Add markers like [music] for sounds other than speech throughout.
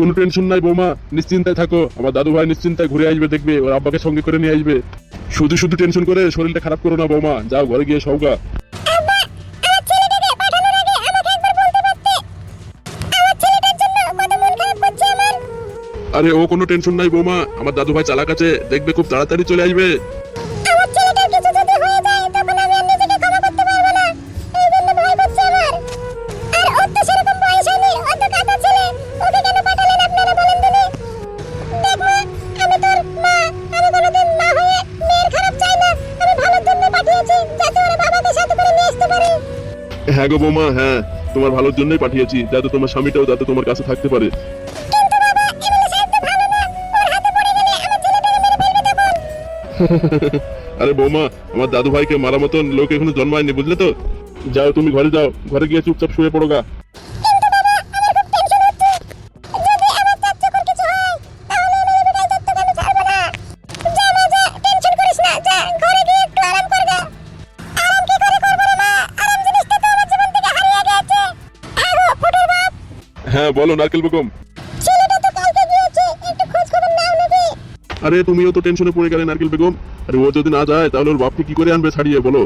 কোনো টেনশন নাই বৌমা নিশ্চিন্তায় থাকো। আমার দাদু ভাই নিশ্চিন্তায় ঘুরে আসবে দেখবে ওর আব্বাকে সঙ্গে করে নিয়ে আসবে। শুধু শুধু টেনশন করে শরীরটা খারাপ করো না বৌমা যাও ঘরে গিয়ে সৌগা আরে ও কোনো টেনশন নাই বৌমা আমার দাদু ভাই চালাক আছে দেখবে খুব তাড়াতাড়ি চলে আসবে। হ্যাঁ গো বৌমা হ্যাঁ তোমার ভালোর জন্যই পাঠিয়েছি যাতে তোমার স্বামীটাও যাতে তোমার কাছে থাকতে পারে। [laughs] আরে বৌমা আমার দাদু ভাইকে মারা মতন লোক এখনও জন্মায়নি বুঝলে তো? যাও তুমি ঘরে যাও ঘরে গিয়ে চুপচাপ শুয়ে পড়ো গা। হ্যাঁ বলো নারকেল বেগম। আরে তুমিও তো টেনশনে পড়ে গেলে নারকেল বেগম। আরে ও যদি না যায় তাহলে ওর বাপকে কি করে আনবে ছাড়িয়ে বলো?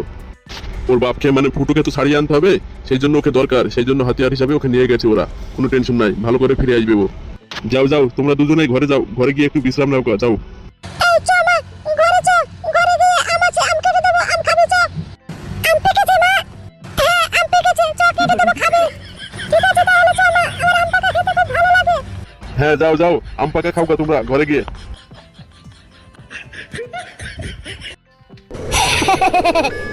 ওর বাপকে মানে ফুটুকে তো ছাড়িয়ে আনতে হবে সেই জন্য ওকে দরকার সেই জন্য হাতিয়ার হিসাবে ওকে নিয়ে গেছে ওরা। কোনো টেনশন নাই ভালো করে ফিরে আসবে ও। যাও যাও তোমরা দুজনেই ঘরে যাও ঘরে গিয়ে একটু বিশ্রাম নাও যাও। হ্যাঁ যাও যাও আম পাকা খাও গা তোমরা ঘরে গিয়ে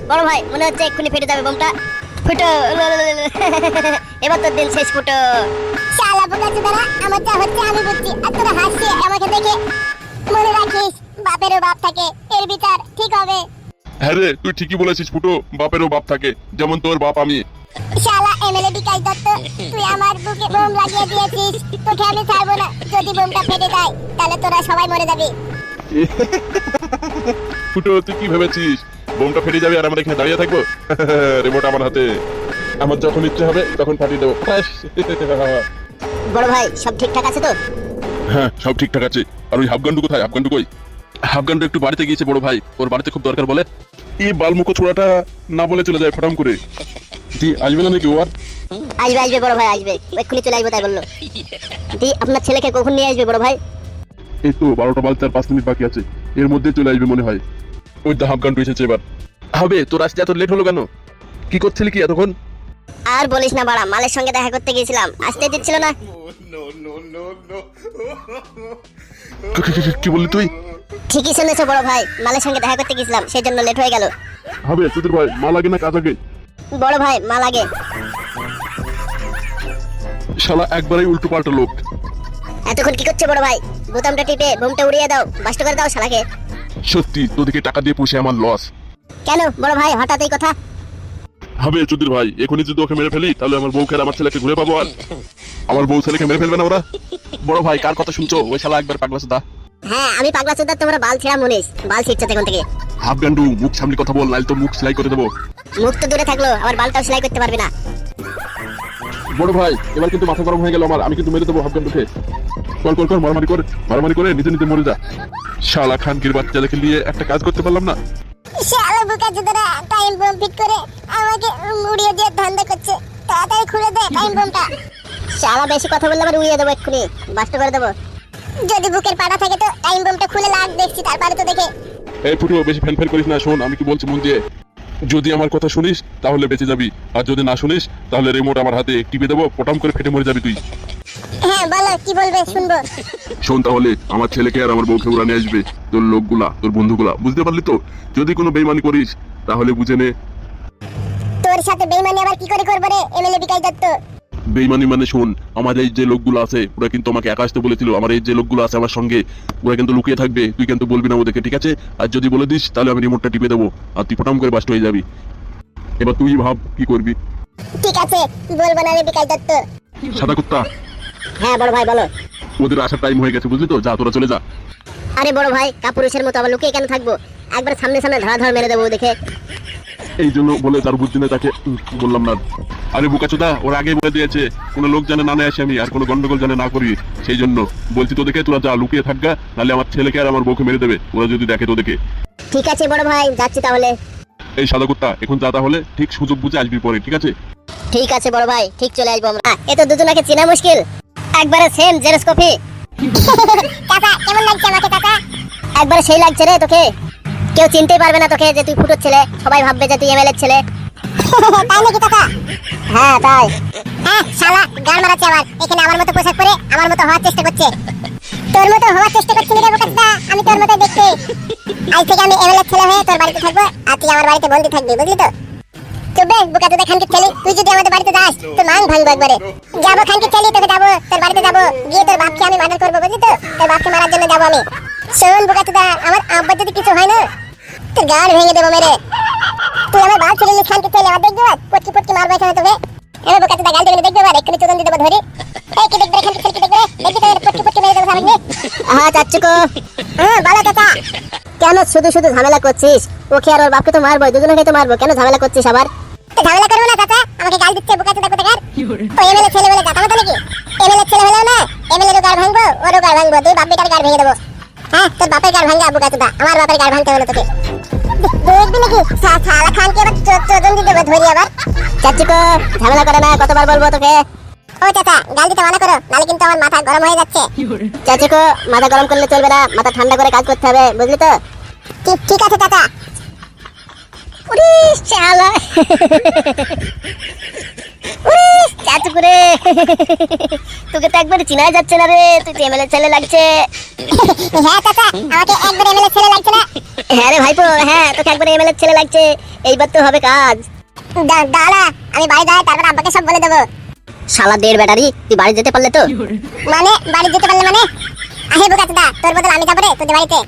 বড় ভাই মনে হচ্ছে এক্ষুনি ফেটে যাবে বোমটা। ফুটো এবার তোর দিন শেষ ফুটো। শালা বোকা চোদারা আমার যা হচ্ছে আমি বুঝছি। আর তোরা হাসছে আমাকে দেখে। মনে রাখিস বাপেরও বাপ থাকে এর বিচার ঠিক হবে। হ্যাঁ রে তুই ঠিকই বলেছিস ফুটো বাপেরও বাপ থাকে যেমন তোর বাপ আমি। শালা এমএলএ বিকাশ দত্ত তুই আমার বুকে বোম লাগিয়ে দিয়েছিস তোকে আমি ছাড়বো না যদি বোমটা ফেটে যায় তাহলে তোরা সবাই মরে যাবি। ফুটো তুই কি ভেবেছিস? বোমটা ফেটে যাবে আর আমরা এখানে দাঁড়িয়ে থাকব? [laughs] রিমোট আমার হাতে। আমার যখন ইচ্ছে হবে তখন ফাটিয়ে দেবো। বড় ভাই সব ঠিকঠাক আছে তো? হ্যাঁ সব ঠিকঠাক আছে। আর ওই হাফগান্ডু কোথায়? হাফগান্ডু কই? হাফগান্ডু একটু বাড়িতে গিয়েছে বড় ভাই। ওর বাড়িতে খুব দরকার বলে। এই বালমুখো ছোড়াটা না বলে চলে যায় ফটাম করে। দি আসবে না নাকি ও আর? আসবে আসবে বড় ভাই আসবে। এক্ষুনি চলে আসবে তাই বলল। দি আপনার ছেলেকে কখন নিয়ে আসবে বড় ভাই? এই তো বারোটা বাজতে আর পাঁচ মিনিট বাকি আছে। এর মধ্যে চলে আসবে মনে হয়। ওই তো হাফগান্ডু এসেছে এবার। হবে তোর আসতে এত লেট হলো কেন? কি করছিলি কি এতক্ষণ? আর বলিস না বাড়া মালের সঙ্গে দেখা করতে গিয়েছিলাম। আসতে দিচ্ছিল না। কি- বললি তুই? ঠিকই শুনেছো বড় ভাই মালের সঙ্গে দেখা করতে গেছিলাম সেই জন্য লেট হয়ে গেল। হবে তোদের ভাই মা লাগে না কাজ আগে? বড় ভাই মাল আগে শালা একবারেই উল্টো পাল্টা লোক। এতক্ষণ কি করছে বড় ভাই? বোতামটা টিপে বোমটা উড়িয়ে দাও বাস্ট করে দাও শালাকে। সত্যি তোদেরকে টাকা দিয়ে পুষে আমার লস কেন বড় ভাই হঠাৎ এই কথা? হবে চুদির ভাই। এখনই যদি ওকে মেরে ফেলি তাহলে আমার বউকে আর আমার ছেলেকে ঘুরে পাবো আর। আমার বউ ছেলেকে মেরে ফেলবে না ওরা। বড় ভাই কার কথা শুনছো? ওই শালা একবার পাগলা সুদা। হ্যাঁ আমি পাগলা চোদ্দার তোমরা বাল ছেড়া মনিস বাল ছিটছে তখন থেকে। হাফ গান্ডু মুখ সামনে কথা বল নাইলে তো মুখ সেলাই করে দেবো। মুখ তো দূরে থাকল আবার বালটাও সেলাই করতে পারবে না। বড় ভাই এবার কিন্তু মাথা গরম হয়ে গেল আমার। আমি কিন্তু মেরে দেবো হাফ গান্ডুকে। কল কল কর মারামারি করে মারামারি করে নিজে নিজে মরে যা। শালা খানকির বাচ্চা দেখে নিয়ে একটা কাজ করতে পারলাম না। শালা বোকা চোদারা টাইম বোম ফিট করে আমাকে উড়িয়ে দিয়ে ধান্দা করছে তাড়াতাড়ি খুলে দে টাইম বোমটা শালা বেশি কথা বললে আবার উড়িয়ে দেবো এক্ষুনি। বাস্ট করে দেবো। যদি বুকের পাড়া থাকে তো টাইম বোমটা খুলে লাগ দেখছি তারপরে তো দেখে। এই ফুটো বেশি ফ্যান ফ্যান করিস না শোন আমি কি বলছি মন দিয়ে? যদি আমার কথা শুনিস তাহলে বেঁচে যাবি। আর যদি না শুনিস তাহলে রিমোট আমার হাতে টিপে দেবো পটাম করে ফেটে মরে যাবি তুই। হ্যাঁ বলো কি বলবে? শুনব। শোন তাহলে আমার ছেলেকে আর আমার বউকে উড়ানে আসবে তোর লোকগুলা তোর বন্ধুগুলা বুঝতে পারলি তো? যদি কোনো বেইমানি করিস তাহলে বুঝে নে। তোর সাথে বেইমানি আবার কি করে করব রে এমএলএ বিকাশ দত্ত? বেইমানি মানে শোন আমার এই যে লোকগুলো আছে ওরা কিন্তু আমাকে একা আসতে বলেছিল। আমার এই যে লোকগুলো আছে আমার সঙ্গে ওরা কিন্তু লুকিয়ে থাকবে তুই কিন্তু বলবি না ওদেরকে ঠিক আছে? আর যদি বলে দিস তাহলে আমি রিমোটটা টিপে দেবো আর তুই পটাম করে বাস্ট হয়ে যাবি। এবার তুই ভাব কি করবি? ঠিক আছে বলব না রে বিকাশ দত্ত। সাদা কুত্তা হ্যাঁ বড় ভাই বলো। ওদের আসার টাইম হয়ে গেছে বুঝলি তো? যা তোরা চলে যা। আরে বড় ভাই কাপুরুষের মতো আবার লুকিয়ে কেন থাকব? একবার সামনে সামনে ধরা ধর মেরে দেবো দেখে এই জন্য বলে তার বুদ্ধি নেই তাকে বললাম না। আরে বুকাচোদা ওরা আগে বলে দিয়েছে কোনো লোক জানে না নেয় আসি আমি আর কোনো গন্ডগোল জানে না করি সেই জন্য বলছি তোদেরকে তোরা যা লুকিয়ে থাকগা নাহলে আমার ছেলেকে আর আমার বউকে মেরে দেবে ওরা যদি দেখে তোদেরকে। ঠিক আছে বড় ভাই যাচ্ছি তাহলে। এই সাদা কুত্তা এখন যা তাহলে ঠিক সুযোগ বুঝে আসবি পরে ঠিক আছে? ঠিক আছে বড় ভাই ঠিক চলে আসব আমরা। এ তো দুজনাকে চেনা মুশকিল। একবারে সেম জেরক্স কপি চাচা কেমন লাগছে আমাকে চাচা একবারে সেই লাগছে রে তোকে। কেউ চিনতেই পারবে না তোকে যে তুই ফুটোর ছেলে। সবাই ভাববে যে তুই এমএলএর ছেলে। তাই নাকি চাচা হ্যাঁ তাই। হ্যাঁ শালা গান মারাচ্ছে আবার। এখানে আমার মতো পোশাক পরে আমার মতো হওয়ার চেষ্টা করছে। তোর মতো হওয়ার চেষ্টা করছি রে বোকাচোদা আমি তোর মতো দেখতে। আজ থেকে আমি এমএলএ ছেলে হয়ে তোর বাড়িতে থাকব আর তুই আমার বাড়িতে বন্দি থাকবি বুঝলি তো? চুপবে বোকাচোদা খানকে ছেলে তুই যদি আমাদের বাড়িতে যাস তোর মান ভাঙবো একবারে। যাব খানকে ছেলে তোকে যাব তোর বাড়িতে যাব গিয়ে তোর বাপকে আমি মার্ডার করব বুঝলি তো? তোর বাপকে মারার জন্য যাব আমি। শোন বোকাচোদা আমার আব্বার যদি কিছু হয় না তোর গান ভেঙে দেবো মেরে। তুই আমার বাল ছেলে খানকে ছেলে আবার দেখবি পটকি পটকি মারবো এখানে তোকে। এবার বোকাচোদা গাল দেবে দেখবে আর এক্ষুনি চোদন দিয়ে দেবো ধরি। এই কি দেখবে খানকে? ছেলে কি দেখবে দেখবি তো পটকি পটকি মেরে দেবো সামনে। হ্যাঁ চাচ্চুকো। হ্যাঁ ভালো চাচা। কেন শুধু শুধু ঝামেলা করছিস? ওকে আর ওর বাপকে তো মারবো দুজনকে তো মারবো কেন ঝামেলা করছিস আবার? ঝামেলা করব না চাচা আমাকে গাল দিচ্ছে বোকাচোদা কোথাকার? ও এমএলএ ছেলে বলে জাতা মতো নাকি? এমএলএ ছেলে হলেও না এমএলএ এর গাড় ভাঙবো ওরও গাড় ভাঙবো দুই বাপ বেটার গাড় ভেঙে দেবো। হ্যাঁ তোর বাপের গাড় ভাঙা বোকাচোদা আমার বাপের গাড় ভাঙতে হলো তোকে। দেখবি নাকি? শালা খানকে এবার চোদন দেবো ধরি আবার। চাচ্চুকো ঝামেলা করে না কতবার বলব তোকে? ও চাচা গাল দিতে মানা করো নাহলে কিন্তু আমার মাথা গরম হয়ে যাচ্ছে। চাচুকো মাথা গরম করলে চলবে না মাথা ঠান্ডা করে কাজ করতে হবে বুঝলি তো? ঠিক আছে চাচা। চালা। উরিস চাচুকু রে তোকে তো একবার চিনাই যাচ্ছে না রে তুই তো এমএলএ ছেলে লাগছে। হ্যাঁ চাচা আমাকে একবার এমএলএ ছেলে লাগছে না। হ্যাঁ রে ভাইপো হ্যাঁ তোকে একবার এমএলএ ছেলে লাগছে এইবার তো হবে কাজ। দাঁড়া আমি বাড়ি যাই তারপর আব্বাকে সব বলে দেবো। শালা দেড় ব্যাটারি তুই বাড়ি যেতে পারলে তো? মানে বাড়ি যেতে পারলে মানে? আহে বোকাচোদা তোর বদল আমি যাব রে তোদের বাড়িতে।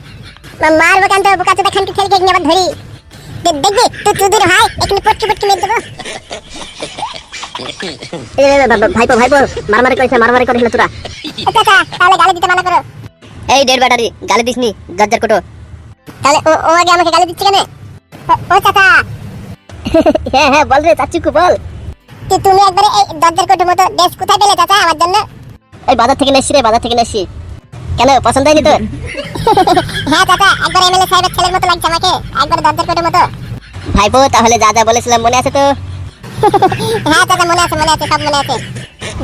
মার বোকান তো বোকাচোদা খানকে আবার ধরি। দেখবি তুই ভাই এখানে পটকি পটকি মেরে দেবো। ভাইপো ভাইপো মারামারি করিস না, মারামারি করিস না তোরা চাচা তাহলে গালি দিতে মানা করো। এই দেড় ব্যাটারি গালি দিসনি জর্জার কোটো। তাহলে ও ও আগে আমাকে গালি দিচ্ছে কেন? ও চাচা। হ্যাঁ হ্যাঁ বল রে চাচুকু বল। তুই তুমি একবারে এই দরজার কোটের মতো ড্রেস কোথায় পেলে চাচা আমার জন্য? ওই বাজার থেকে নেসছি রে বাজার থেকে নেসছি কেন পছন্দ হয়নি তোর? [laughs] হ্যাঁ চাচা একবার এমএলএ সাহেবের ছেলের মতো লাগছে আমাকে একবার দরজার কোটের মতো। ভাইপো তাহলে যা যা বলেছিলাম মনে আছে তো? [laughs] হ্যাঁ চাচা মনে আছে মনে আছে সব মনে আছে।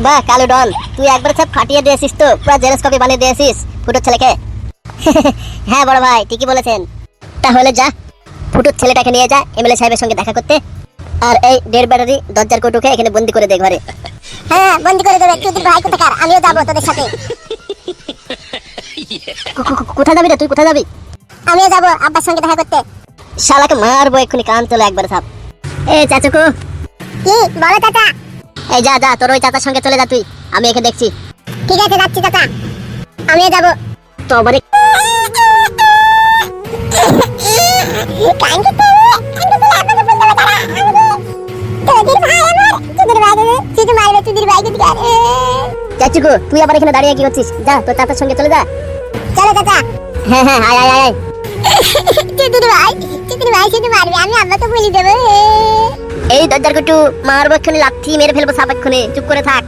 বাহ কালু ডন। তুই একবার সব ফাটিয়ে দিয়েছিস তো পুরো জেরক্স কপি বানিয়ে দিয়েছিস ফুটোর ছেলেকে। [laughs] হ্যাঁ বড় ভাই ঠিকই বলেছেন। তাহলে যা ফুটোর ছেলেটাকে নিয়ে যা এমএলএ সাহেবের সঙ্গে দেখা করতে। আর এই দেড় ব্যাটারি দরজার কোটুকে এখানে বন্দি করে দে ঘরে। হ্যাঁ বন্দি করে দেবে। তুই ভাই কোথাকার? আমিও যাব তোদের সাথে। কোথায় যাবি রে? তুই কোথায় যাবি? আমিও যাব আব্বার সঙ্গে দেখা করতে। শালাকে মারবো এক্ষুনি কান তোলে একবার সাপ এ চাচুকু। কি? বলো চাচা। এই যা যা তোর ওই চাচার সঙ্গে চলে যা তুই। আমি এখানে দেখছি। ঠিক আছে যাচ্ছি চাচা। আমিও যাব। তো আপনাকে বলতে ভাই তুই মারবে চাচুকু তুই আবার এখানে দাঁড়িয়ে কি করছিস? যা তোর চাচার সঙ্গে চলে যা। চলো চাচা। হ্যাঁ হ্যাঁ আয় আয় আয় ভাই তোদের ভাই শুধু মারবে আমি আব্বাকে বলি দেবো এই দরজার কুটু মারবো এক্ষুনি লাথি মেরে ফেলব সাপ এক্ষুনি। চুপ করে থাক।